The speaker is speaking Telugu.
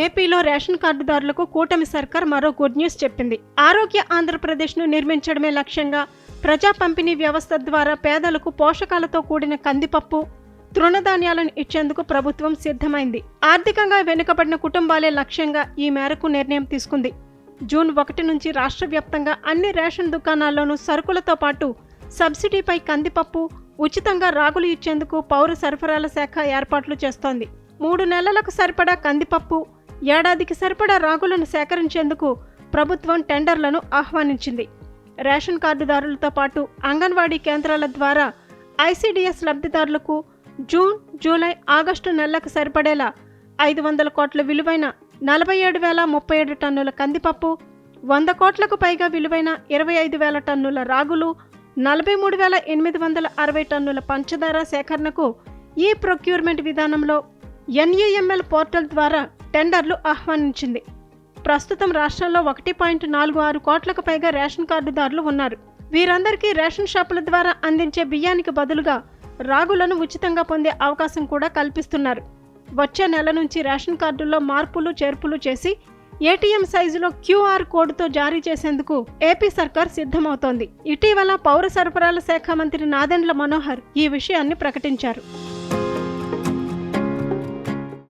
ఏపీలో రేషన్ కార్డుదారులకు కూటమి సర్కార్ మరో గుడ్ న్యూస్ చెప్పింది. ఆరోగ్య ఆంధ్రప్రదేశ్ను నిర్మించడమే లక్ష్యంగా ప్రజా పంపిణీ వ్యవస్థ ద్వారా పేదలకు పోషకాలతో కూడిన కందిపప్పు తృణధాన్యాలను ఇచ్చేందుకు ప్రభుత్వం సిద్ధమైంది. ఆర్థికంగా వెనుకబడిన కుటుంబాలే లక్ష్యంగా ఈ మేరకు నిర్ణయం తీసుకుంది. జూన్ ఒకటి నుంచి రాష్ట్ర వ్యాప్తంగా అన్ని రేషన్ దుకాణాల్లోనూ సరుకులతో పాటు సబ్సిడీపై కందిపప్పు ఉచితంగా రాగులు ఇచ్చేందుకు పౌర సరఫరాల శాఖ ఏర్పాట్లు చేస్తోంది. మూడు నెలలకు సరిపడా కందిపప్పు ఏడాదికి సరిపడా రాగులను సేకరించేందుకు ప్రభుత్వం టెండర్లను ఆహ్వానించింది. రేషన్ కార్డుదారులతో పాటు అంగన్వాడీ కేంద్రాల ద్వారా ఐసీడీఎస్ లబ్ధిదారులకు జూన్ జూలై ఆగస్టు నెలలకు సరిపడేలా ఐదు వందల కోట్ల విలువైన నలభై ఏడు వేల ముప్పై ఏడు టన్నుల కందిపప్పు వంద కోట్లకు పైగా విలువైన ఇరవై ఐదు వేల టన్నుల రాగులు నలభై మూడు వేల ఎనిమిది వందల అరవై టన్నుల పంచదార సేకరణకు ఈ ప్రొక్యూర్మెంట్ విధానంలో ఎన్ఈఎంఎల్ పోర్టల్ ద్వారా టెండర్లు ఆహ్వానించింది. ప్రస్తుతం రాష్ట్రంలో ఒకటి పాయింట్ నాలుగు ఆరు కోట్లకు పైగా రేషన్ కార్డుదారులు ఉన్నారు. వీరందరికీ రేషన్ షాపుల ద్వారా అందించే బియ్యానికి బదులుగా రాగులను ఉచితంగా పొందే అవకాశం కూడా కల్పిస్తున్నారు. వచ్చే నెల నుంచి రేషన్ కార్డుల్లో మార్పులు చేర్పులు చేసి ఏటీఎం సైజులో క్యూఆర్ కోడ్తో జారీ చేసేందుకు ఏపీ సర్కార్ సిద్ధమవుతోంది. ఇటీవల పౌర సరఫరాల శాఖ మంత్రి నాదెండ్ల మనోహర్ ఈ విషయాన్ని ప్రకటించారు.